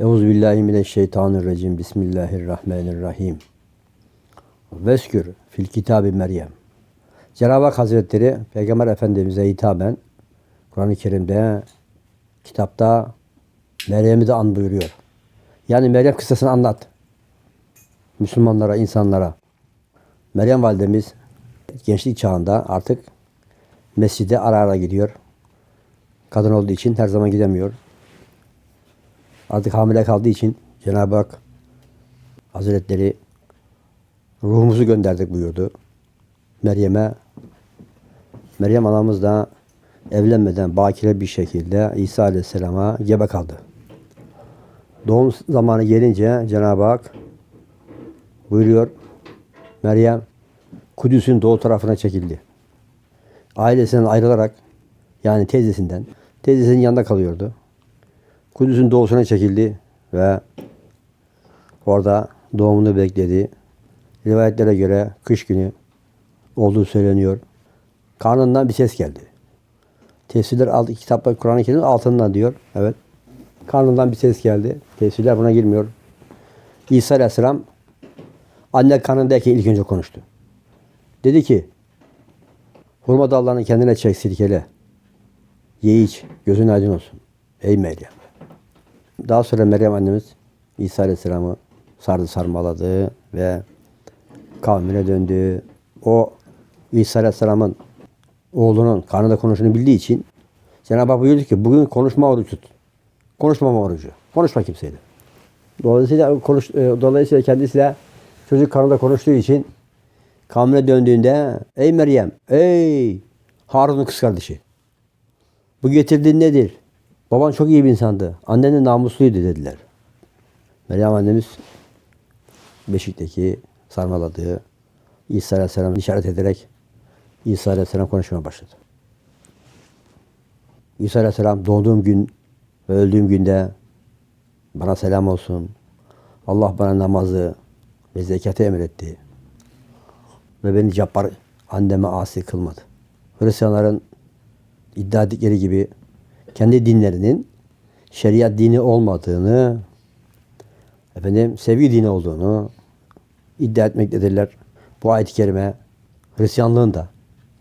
Euzubillahimineşşeytanirracim. Bismillahirrahmanirrahim. Veskür fil kitabı Meryem. Cenab-ı Hak Hazretleri Peygamber Efendimiz'e hitaben Kur'an-ı Kerim'de kitapta Meryem'i de an buyuruyor. Yani Meryem kıssasını anlat. Müslümanlara, insanlara. Meryem validemiz gençlik çağında artık mescide ara ara gidiyor. Kadın olduğu için her zaman gidemiyor. Artık hamile kaldığı için Cenab-ı Hak Hazretleri ruhumuzu gönderdik buyurdu. Meryem'e Meryem anamız da evlenmeden bakire bir şekilde İsa Aleyhisselam'a gebe kaldı. Doğum zamanı gelince Cenab-ı Hak buyuruyor Meryem Kudüs'ün doğu tarafına çekildi. Ailesinden ayrılarak yani teyzesinden teyzesinin yanında kalıyordu. Kudüs'ün doğusuna çekildi ve orada doğumunu bekledi. Rivayetlere göre kış günü olduğu söyleniyor. Karnından bir ses geldi. Tefsirler aldı kitapta Kur'an-ı Kerim altından diyor. Evet. Karnından bir ses geldi. Tefsirler buna girmiyor. İsa Aleyhisselam anne karnındayken ilk önce konuştu. Dedi ki hurma dallarını kendine çek sirkele. Ye iç. Gözün aydın olsun. Ey Meryem. Daha sonra Meryem annemiz İsa Aleyhisselam'ı sardı sarmaladı ve kavmine döndü. O İsa Aleyhisselam'ın oğlunun karnında konuşunu bildiği için Cenab-ı Hak buyurdu ki bugün konuşma orucu tut. Konuşmama orucu. Konuşma kimseyle. Dolayısıyla, konuş, e, dolayısıyla kendisi de çocuk karnında konuştuğu için kavmine döndüğünde ey Meryem, ey Harun'un kız kardeşi. Bu getirdiğin nedir? Baban çok iyi bir insandı. Annen de namusluydu dediler. Meryem annemiz Beşik'teki sarmaladığı İsa Aleyhisselam'ı işaret ederek İsa Aleyhisselam konuşmaya başladı. İsa Aleyhisselam doğduğum gün ve öldüğüm günde bana selam olsun. Allah bana namazı ve zekatı emretti. Ve beni cabbar anneme asi kılmadı. Hristiyanların iddia ettikleri gibi kendi dinlerinin şeriat dini olmadığını, efendim sevgi dini olduğunu iddia etmektedirler. Bu ayet-i kerime Hristiyanlığın da,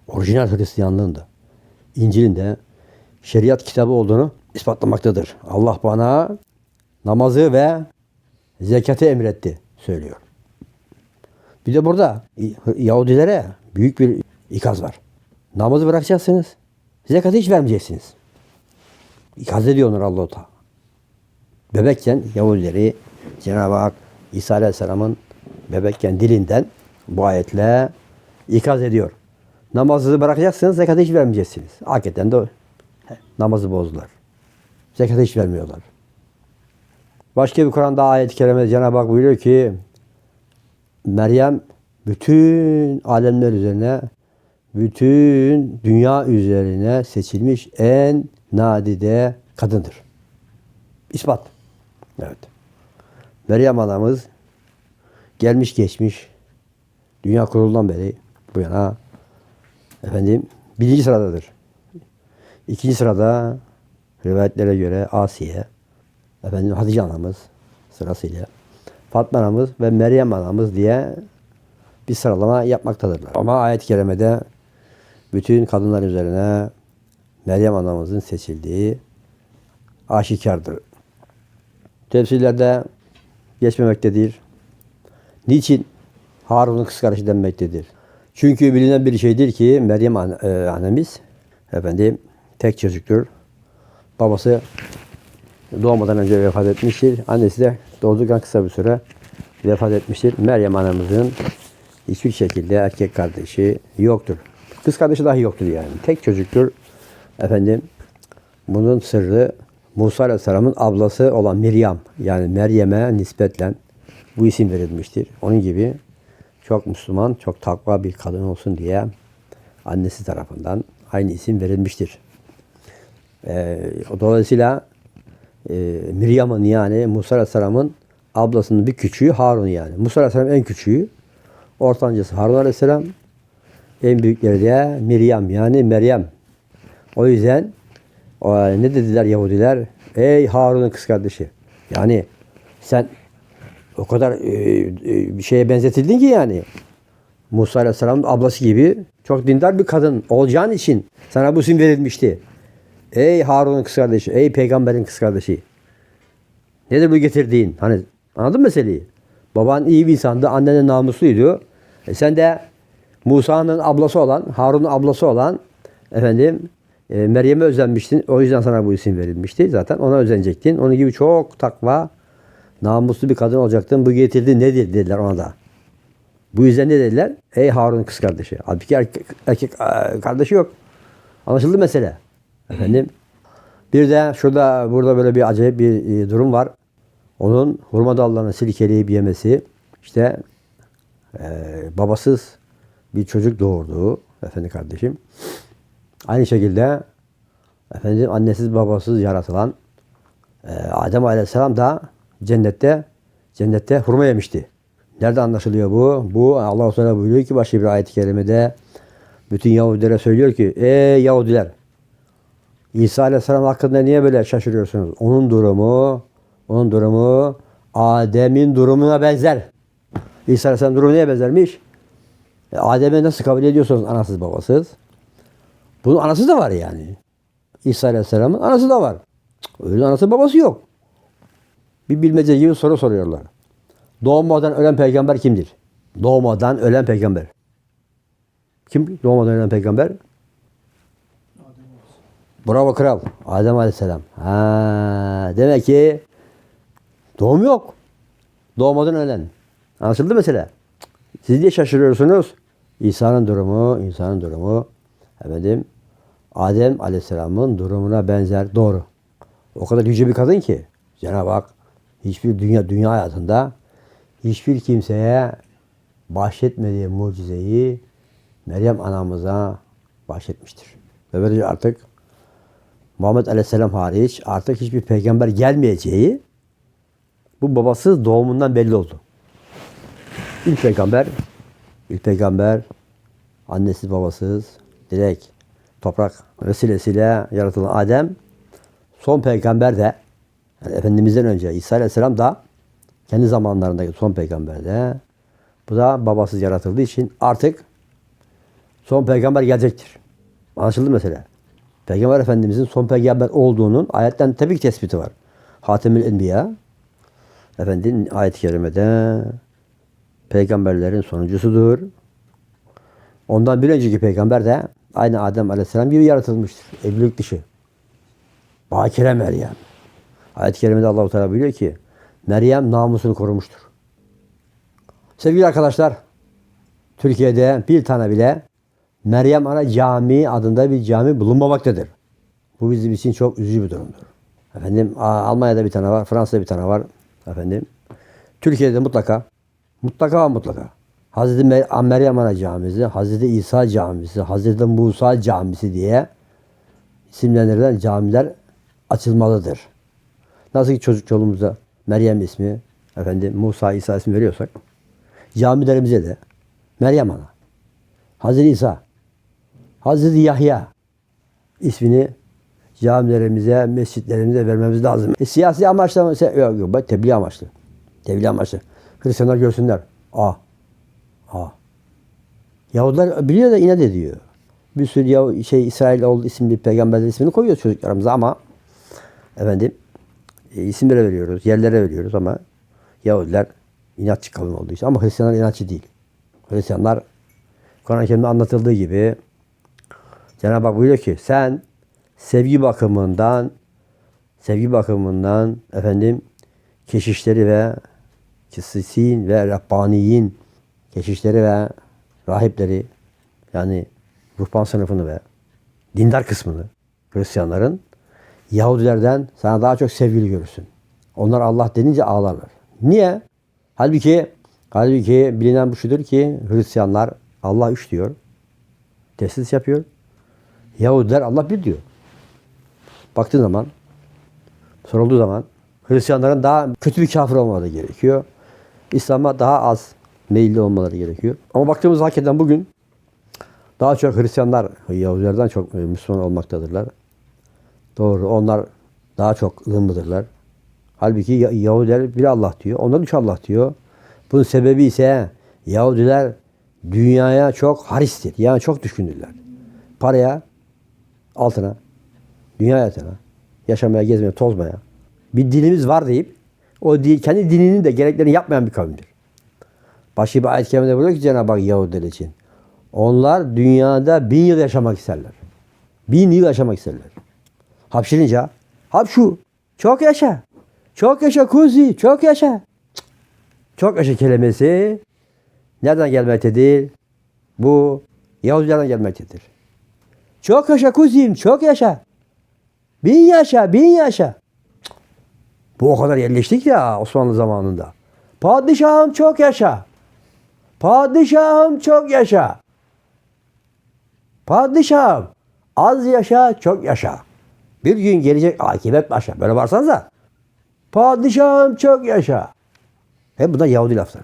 orijinal Hristiyanlığın da, İncil'in de şeriat kitabı olduğunu ispatlamaktadır. Allah bana namazı ve zekatı emretti söylüyor. Bir de burada Yahudilere büyük bir ikaz var. Namazı bırakacaksınız. Zekatı hiç vermeyeceksiniz. İkaz ediyor onlar Allah-u Teala. Bebekken Yahudileri Cenab-ı Hak İsa Aleyhisselam'ın bebekken dilinden bu ayetle ikaz ediyor. Namazı bırakacaksınız, zekatı hiç vermeyeceksiniz. Hakikaten de namazı bozdular. Zekatı hiç vermiyorlar. Başka bir Kur'an'da ayet-i kerimede Cenab-ı Hak buyuruyor ki Meryem bütün alemler üzerine bütün dünya üzerine seçilmiş en nadide kadındır. İspat. Evet. Meryem anamız gelmiş geçmiş dünya kurulundan beri bu yana efendim birinci sıradadır. İkinci sırada rivayetlere göre Asiye, efendim Hatice anamız sırasıyla Fatma anamız ve Meryem anamız diye bir sıralama yapmaktadırlar. Ama ayet-i kerimede bütün kadınlar üzerine Meryem anamızın seçildiği aşikardır. Tefsirlerde geçmemektedir. Niçin Harun'un kız kardeşi denmektedir? Çünkü bilinen bir şeydir ki Meryem an- e, annemiz efendim tek çocuktur. Babası doğmadan önce vefat etmiştir. Annesi de doğduktan kısa bir süre vefat etmiştir. Meryem anamızın hiçbir şekilde erkek kardeşi yoktur. Kız kardeşi dahi yoktur yani. Tek çocuktur. Efendim bunun sırrı Musa Aleyhisselam'ın ablası olan Miryam yani Meryem'e nispetle bu isim verilmiştir. Onun gibi çok Müslüman, çok takva bir kadın olsun diye annesi tarafından aynı isim verilmiştir. Ee, dolayısıyla e, Miryam'ın yani Musa Aleyhisselam'ın ablasının bir küçüğü Harun yani. Musa Aleyhisselam en küçüğü, ortancası Harun Aleyhisselam, en büyükleri de Miryam yani Meryem. O yüzden ne dediler Yahudiler? Ey Harun'un kız kardeşi. Yani sen o kadar e, e, bir şeye benzetildin ki yani. Musa Aleyhisselam'ın ablası gibi çok dindar bir kadın olacağın için sana bu isim verilmişti. Ey Harun'un kız kardeşi, ey peygamberin kız kardeşi. Nedir bu getirdiğin? Hani anladın mı meseleyi? Baban iyi bir insandı, annen de namusluydu. E sen de Musa'nın ablası olan, Harun'un ablası olan efendim e, Meryem'e özenmiştin. O yüzden sana bu isim verilmişti. Zaten ona özenecektin. Onun gibi çok takva, namuslu bir kadın olacaktın. Bu getirdi nedir dediler ona da. Bu yüzden ne dediler? Ey Harun kız kardeşi. Halbuki erkek, erkek kardeşi yok. Anlaşıldı mesele. Efendim. Bir de şurada burada böyle bir acayip bir e, durum var. Onun hurma dallarını silkeleyip yemesi işte e, babasız bir çocuk doğurduğu efendi kardeşim. Aynı şekilde efendim annesiz babasız yaratılan e, Adem Aleyhisselam da cennette cennette hurma yemişti. Nerede anlaşılıyor bu? Bu Allah Teala buyuruyor ki başka bir ayet-i kerimede bütün Yahudilere söylüyor ki ey Yahudiler İsa Aleyhisselam hakkında niye böyle şaşırıyorsunuz? Onun durumu onun durumu Adem'in durumuna benzer. İsa Aleyhisselam durumu neye benzermiş? E, Adem'i nasıl kabul ediyorsunuz anasız babasız? Bunun anası da var yani. İsa Aleyhisselam'ın anası da var. Öyle anası babası yok. Bir bilmece gibi soru soruyorlar. Doğmadan ölen peygamber kimdir? Doğmadan ölen peygamber. Kim doğmadan ölen peygamber? Bravo kral. Adem Aleyhisselam. Ha, demek ki doğum yok. Doğmadan ölen. Anlaşıldı mesele. Siz niye şaşırıyorsunuz? İsa'nın durumu, insanın durumu efendim Adem Aleyhisselam'ın durumuna benzer. Doğru. O kadar yüce bir kadın ki Cenab-ı Hak hiçbir dünya dünya hayatında hiçbir kimseye bahşetmediği mucizeyi Meryem anamıza bahşetmiştir. Ve böylece artık Muhammed Aleyhisselam hariç artık hiçbir peygamber gelmeyeceği bu babasız doğumundan belli oldu. İlk peygamber, ilk peygamber annesiz babasız direkt toprak vesilesiyle yaratılan Adem son peygamber de yani Efendimiz'den önce İsa Aleyhisselam da kendi zamanlarındaki son peygamber de bu da babasız yaratıldığı için artık son peygamber gelecektir. Anlaşıldı mesela. Peygamber Efendimizin son peygamber olduğunun ayetten tabii ki tespiti var. Hatemül Enbiya Efendinin ayet-i kerimede peygamberlerin sonuncusudur. Ondan bir önceki peygamber de aynı Adem Aleyhisselam gibi yaratılmıştır. Evlilik dışı. Bakire Meryem. Ayet-i kerimede Allah-u Teala buyuruyor ki Meryem namusunu korumuştur. Sevgili arkadaşlar, Türkiye'de bir tane bile Meryem Ana Camii adında bir cami bulunmamaktadır. Bu bizim için çok üzücü bir durumdur. Efendim Almanya'da bir tane var, Fransa'da bir tane var. Efendim Türkiye'de mutlaka mutlaka mutlaka Hazreti Mer- Meryem Ana Camisi, Hazreti İsa Camisi, Hazreti Musa Camisi diye isimlendirilen camiler açılmalıdır. Nasıl ki çocuk çoluğumuza Meryem ismi, efendim Musa, İsa ismi veriyorsak camilerimize de Meryem Ana, Hazreti İsa, Hazreti Yahya ismini camilerimize, mescitlerimize vermemiz lazım. E, siyasi amaçla Yok yok. Tebliğ amaçlı. Tebliğ amaçlı. Hristiyanlar görsünler. Aa. Aa. Yahudiler biliyor da inat ediyor. Bir sürü Yahu- şey İsrail oğlu isimli peygamberler ismini koyuyoruz çocuklarımıza ama efendim e, isimlere veriyoruz, yerlere veriyoruz ama Yahudiler inatçı kavim olduğu için ama Hristiyanlar inatçı değil. Hristiyanlar Kur'an-ı Kerim'de anlatıldığı gibi Cenab-ı Hak buyuruyor ki sen sevgi bakımından sevgi bakımından efendim keşişleri ve kisisin ve Rabbaniyin keşişleri ve rahipleri yani ruhban sınıfını ve dindar kısmını Hristiyanların Yahudilerden sana daha çok sevgili görürsün. Onlar Allah denince ağlarlar. Niye? Halbuki halbuki bilinen bu şudur ki Hristiyanlar Allah üç diyor. Tesis yapıyor. Yahudiler Allah bir diyor. Baktığın zaman sorulduğu zaman Hristiyanların daha kötü bir kafir olmaları gerekiyor. İslam'a daha az meyilli olmaları gerekiyor. Ama baktığımız hakikaten bugün daha çok Hristiyanlar Yahudilerden çok e, Müslüman olmaktadırlar. Doğru. Onlar daha çok ılımlıdırlar. Halbuki Ya- Yahudiler bir Allah diyor. Onlar üç Allah diyor. Bunun sebebi ise Yahudiler dünyaya çok haristir. Yani çok düşkündürler. Paraya, altına, dünya hayatına, yaşamaya, gezmeye, tozmaya. Bir dinimiz var deyip o di- kendi dininin de gereklerini yapmayan bir kavimdir. Başka bir ayet-i kerimede buyuruyor ki Cenab-ı Hak Yahudiler için. Onlar dünyada bin yıl yaşamak isterler. Bin yıl yaşamak isterler. Hapşırınca hapşu çok yaşa. Çok yaşa kuzi çok yaşa. Çok yaşa kelimesi nereden gelmektedir? Bu Yahudilerden gelmektedir. Çok yaşa kuzim çok yaşa. Bin yaşa bin yaşa. Bu o kadar yerleştik ya Osmanlı zamanında. Padişahım çok yaşa. Padişahım çok yaşa. Padişahım az yaşa çok yaşa. Bir gün gelecek akibet başa. Böyle varsanıza. Padişahım çok yaşa. Hep bunlar Yahudi lafları.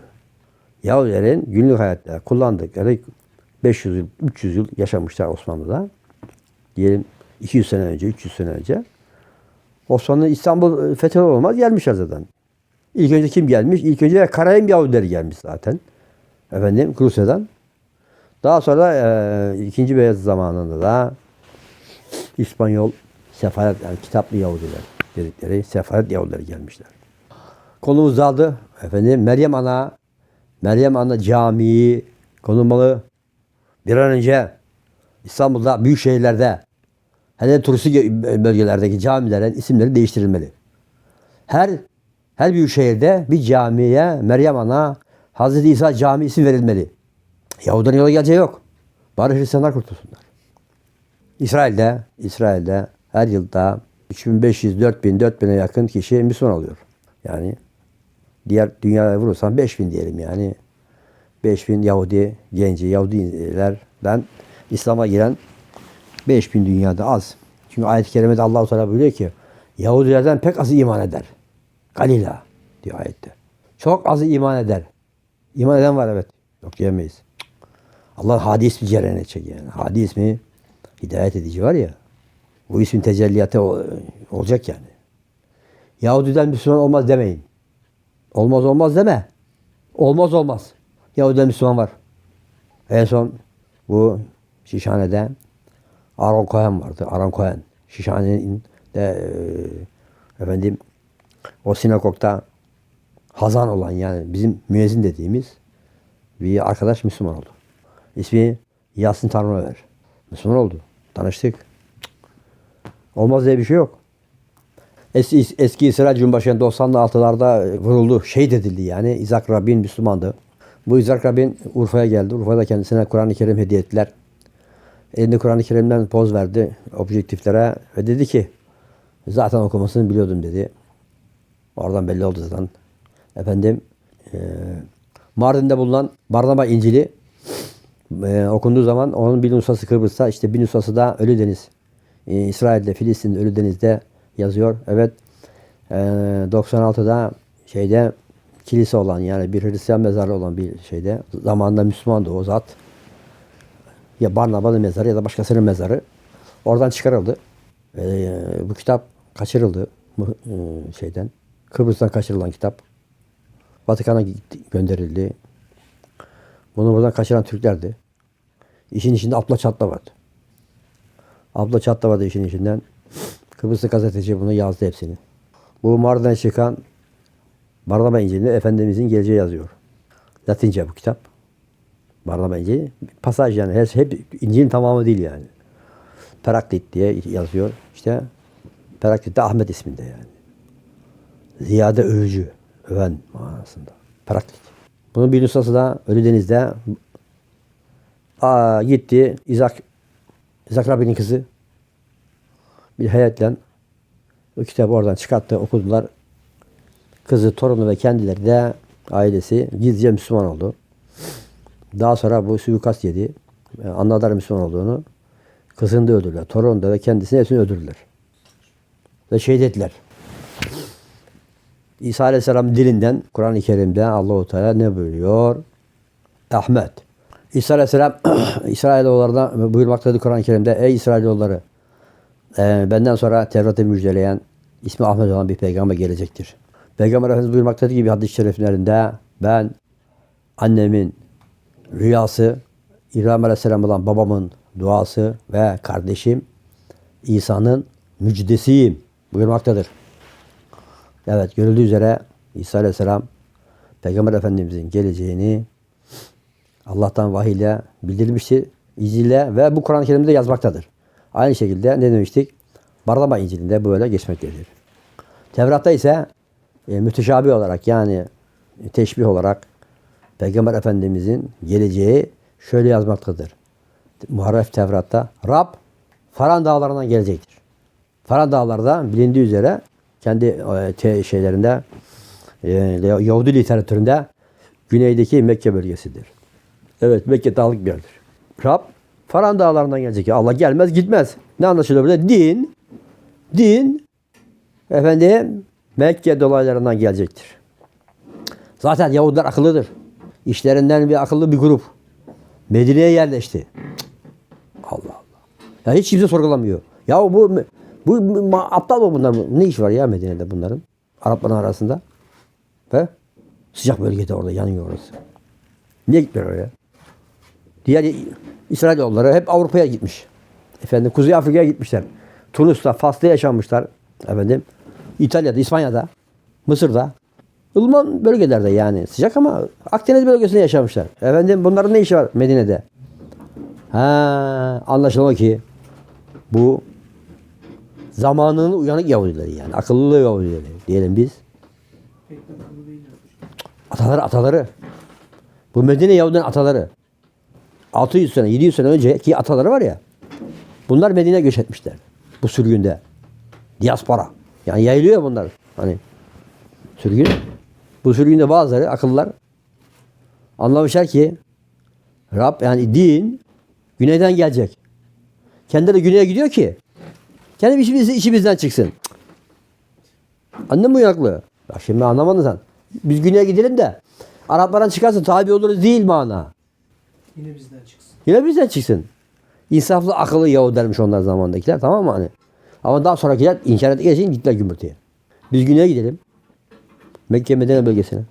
Yahudilerin günlük hayatta kullandıkları 500 yıl, 300 yıl yaşamışlar Osmanlı'da. Diyelim 200 sene önce, 300 sene önce. Osmanlı İstanbul fethi olmaz gelmişler zaten. İlk önce kim gelmiş? İlk önce Karayim Yahudileri gelmiş zaten. Efendim Rusya'dan. Daha sonra e, ikinci Beyaz zamanında da İspanyol sefaret yani kitaplı Yahudiler dedikleri sefaret Yahudileri gelmişler. Konumuz daldı. Efendim Meryem Ana Meryem Ana Camii konulmalı. Bir an önce İstanbul'da büyük şehirlerde hele turistik bölgelerdeki camilerin isimleri değiştirilmeli. Her her büyük şehirde bir camiye Meryem Ana Hazreti İsa Camii isim verilmeli. Yahudilerin yola geleceği yok. Bari Hristiyanlar kurtulsunlar. İsrail'de, İsrail'de her yılda 3500, 4000, 4000'e yakın kişi Müslüman oluyor. Yani diğer dünyaya vurursan 5000 diyelim yani. 5000 Yahudi genci, Yahudilerden İslam'a giren 5000 dünyada az. Çünkü ayet-i kerimede Allah-u Teala buyuruyor ki Yahudilerden pek azı iman eder. Galila diyor ayette. Çok azı iman eder. İman eden var evet. Yok diyemeyiz. Allah Hadi ismi cereyan edecek yani. Hadi ismi hidayet edici var ya. Bu ismin tecelliyatı ol- olacak yani. Yahudiden Müslüman olmaz demeyin. Olmaz olmaz deme. Olmaz olmaz. Yahudiden Müslüman var. En son bu Şişhane'de Aaron Cohen vardı. Aaron Cohen. Şişhane'nin de e, efendim o sinagogda Hazan olan yani bizim müezzin dediğimiz bir arkadaş Müslüman oldu. İsmi Yasin Tanrıver. Müslüman oldu. Tanıştık. Olmaz diye bir şey yok. Eski, eski İsrail Cumhurbaşkanı 96'larda vuruldu. Şehit edildi yani. İzak Rabin Müslümandı. Bu İzak Rabin Urfa'ya geldi. Urfa'da kendisine Kur'an-ı Kerim hediye ettiler. Elinde Kur'an-ı Kerim'den poz verdi objektiflere ve dedi ki zaten okumasını biliyordum dedi. Oradan belli oldu zaten. Efendim eee Mardin'de bulunan Barnaba İncil'i eee, okunduğu zaman onun bir nüshası Kıbrıs'ta işte bir nüshası da Ölüdeniz. Eee, İsrail'de, Filistin'de, Ölüdeniz'de yazıyor. Evet. Eee 96'da şeyde kilise olan yani bir Hristiyan mezarı olan bir şeyde zamanında Müslümandı o zat. Ya Barnaba'nın mezarı ya da başkasının mezarı. Oradan çıkarıldı. Eee, bu kitap kaçırıldı eee, şeyden. Kıbrıs'tan kaçırılan kitap. Vatikan'a gönderildi. Bunu buradan kaçıran Türklerdi. İşin içinde Abla Çatla vardı. Abla Çatla vardı işin içinden. Kıbrıslı gazeteci bunu yazdı hepsini. Bu Mardin'e çıkan Barnaba İncil'inde Efendimizin geleceği yazıyor. Latince bu kitap. Barnaba İncil'i. Pasaj yani. Her, hep İncil'in tamamı değil yani. Peraklit diye yazıyor. İşte Peraklit de Ahmet isminde yani. Ziyade övücü, öven manasında. Peraklit. Bunun bir nüshası da Ölüdeniz'de aa, gitti İzak İzak Rabbi'nin kızı bir heyetle o kitabı oradan çıkarttı, okudular. Kızı, torunu ve kendileri de ailesi gizlice Müslüman oldu. Daha sonra bu suikast yedi. Yani Anladılar Müslüman olduğunu. Kızını da öldürdüler. Torunu da ve kendisini hepsini öldürdüler. Ve şehit ettiler. İsa Aleyhisselam dilinden Kur'an-ı Kerim'de Allahu Teala ne buyuruyor? Ahmet. İsa Aleyhisselam İsrailoğullarına buyurmaktadır Kur'an-ı Kerim'de. Ey İsrailoğulları e, benden sonra Tevrat'ı müjdeleyen ismi Ahmet olan bir peygamber gelecektir. Peygamber Efendimiz buyurmaktadır gibi hadis-i şeriflerinde ben annemin rüyası, İbrahim Aleyhisselam olan babamın duası ve kardeşim İsa'nın müjdesiyim buyurmaktadır. Evet görüldüğü üzere İsa Aleyhisselam Peygamber Efendimizin geleceğini Allah'tan vahiyle bildirilmiştir. İncil'de ve bu Kur'an-ı Kerim'de yazmaktadır. Aynı şekilde ne demiştik? Barlama İncil'inde böyle geçmektedir. Tevrat'ta ise e, müteşabih olarak yani teşbih olarak Peygamber Efendimizin geleceği şöyle yazmaktadır. Muharref Tevrat'ta Rab Faran dağlarından gelecektir. Faran dağlarda bilindiği üzere kendi e, şeylerinde e, Yahudi literatüründe güneydeki Mekke bölgesidir. Evet Mekke dağlık bir yerdir. Rab Faran dağlarından gelecek. Allah gelmez gitmez. Ne anlaşılıyor burada? Din, din efendim Mekke dolaylarından gelecektir. Zaten Yahudiler akıllıdır. İşlerinden bir akıllı bir grup. Medine'ye yerleşti. Allah Allah. Ya hiç kimse sorgulamıyor. Ya bu bu, aptal mı bunlar? Ne iş var ya Medine'de bunların? Arapların arasında. Ve sıcak bölgede orada yanıyor orası. Niye gitmiyor oraya? Diğer İsrailoğulları hep Avrupa'ya gitmiş. Efendim Kuzey Afrika'ya gitmişler. Tunus'ta, Fas'ta yaşanmışlar. Efendim İtalya'da, İspanya'da, Mısır'da. ılıman bölgelerde yani. Sıcak ama Akdeniz bölgesinde yaşamışlar. Efendim bunların ne işi var Medine'de? Ha, anlaşılan ki bu zamanının uyanık Yahudileri yani. Akıllı Yahudileri diyelim biz. Ataları ataları. Bu Medine Yahudilerin ataları. 600 sene, 700 sene önceki ataları var ya. Bunlar Medine'ye göç etmişler. Bu sürgünde. Diaspora. Yani yayılıyor bunlar. Hani sürgün. Bu sürgünde bazıları akıllılar anlamışlar ki Rab yani din güneyden gelecek. Kendileri güneye gidiyor ki kendi işimiz, işimizden çıksın. Cık. Anladın mı uyanıklığı? Bak şimdi anlamadın sen. Biz güneye gidelim de Araplardan çıkarsa tabi oluruz değil mana. Yine bizden çıksın. Yine bizden çıksın. İnsaflı akıllı Yahudilermiş onlar zamandakiler tamam mı hani? Ama daha sonrakiler inkar ettiği için gittiler gümürtüye. Biz güneye gidelim. Mekke Medine bölgesine.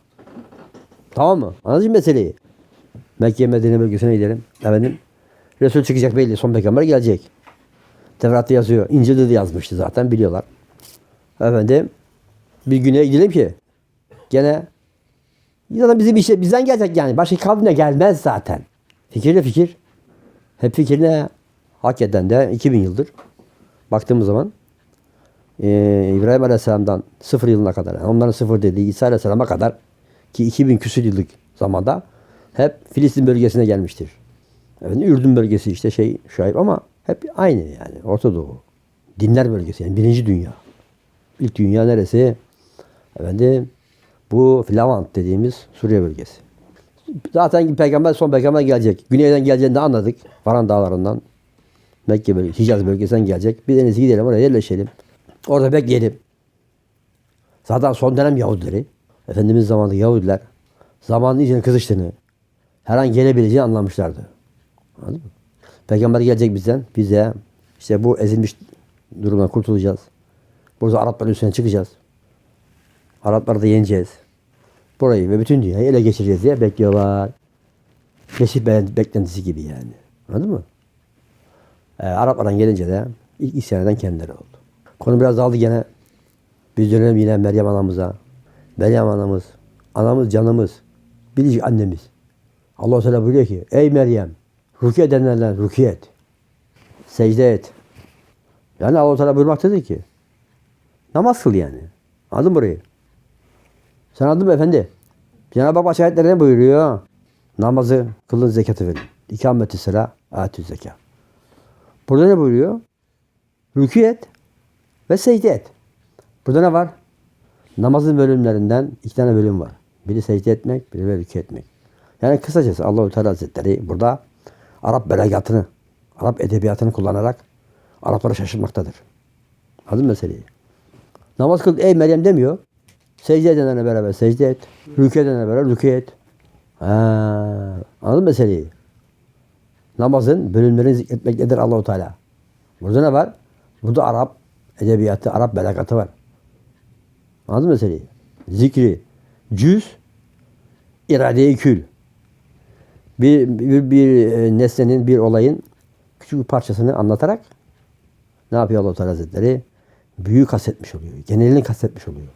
Tamam mı? Anladın mı meseleyi? Mekke Medine bölgesine gidelim. Efendim. Resul çıkacak belli. Son peygamber gelecek. Tevrat'ta yazıyor. İncil'de de yazmıştı zaten biliyorlar. Efendim. Bir güneye gidelim ki gene zaten bizim işte bizden gelecek yani. Başka kavmine gelmez zaten. Fikirle fikir. Hep fikir ne? Hakikaten de 2000 yıldır baktığımız zaman eee, İbrahim Aleyhisselam'dan sıfır yılına kadar, yani onların sıfır dediği İsa Aleyhisselam'a kadar ki 2000 küsur yıllık zamanda hep Filistin bölgesine gelmiştir. Evet, Ürdün bölgesi işte şey şahip ama hep aynı yani Orta Doğu. Dinler bölgesi yani birinci dünya. İlk dünya neresi? Efendim bu Levant dediğimiz Suriye bölgesi. Zaten peygamber son peygamber gelecek. Güneyden geleceğini de anladık. Varan dağlarından. Mekke bölgesi, Hicaz bölgesinden gelecek. Bir denize gidelim oraya yerleşelim. Orada bekleyelim. Zaten son dönem Yahudileri, Efendimiz zamanında Yahudiler zamanın iyice kızıştığını, her an gelebileceğini anlamışlardı. Anladın mı? Peygamber gelecek bizden. Bize işte bu ezilmiş durumdan kurtulacağız. Burada Arapların üstüne çıkacağız. Arapları da yeneceğiz. Burayı ve bütün dünyayı ele geçireceğiz diye bekliyorlar. Mesih be- beklentisi gibi yani. Anladın mı? Ee, Araplardan gelince de ilk isyan eden kendileri oldu. Konu biraz daldı gene. Biz dönelim yine Meryem anamıza. Meryem anamız, anamız canımız, biricik annemiz. Allah Teala buyuruyor ki, ey Meryem, rukiye edenlerden rukiye et. Secde et. Yani Allah Teala buyurmaktadır ki, namaz kıl yani. Anladın mı burayı? Sen anladın mı efendi? Cenab-ı Hak başka ayetlerde ne buyuruyor? Namazı kılın, zekatı verin. İkameti sıra, atü zeka. Burada ne buyuruyor? Rükû et ve secde et. Burada ne var? Namazın bölümlerinden iki tane bölüm var. Biri secde etmek, biri de etmek. Yani kısacası Allahu Teala Hazretleri burada Arap belagatını, Arap edebiyatını kullanarak Arapları şaşırtmaktadır. Anladın meseleyi? Namaz kıl ey Meryem demiyor. Secde edenlerle beraber secde et. Rükû edenlerle beraber rükû et. Ha, anladın meseleyi? Namazın bölümlerini zikretmektedir Allahu Teala. Burada ne var? Burada Arap edebiyatı, Arap belagatı var. Anladın meseleyi? zikri cüz, irade-i kül. Bir, bir, bir e, nesnenin, bir olayın küçük bir parçasını anlatarak ne yapıyor Allah-u Teala Hazretleri? Büyük kastetmiş oluyor. Genelini kastetmiş oluyor.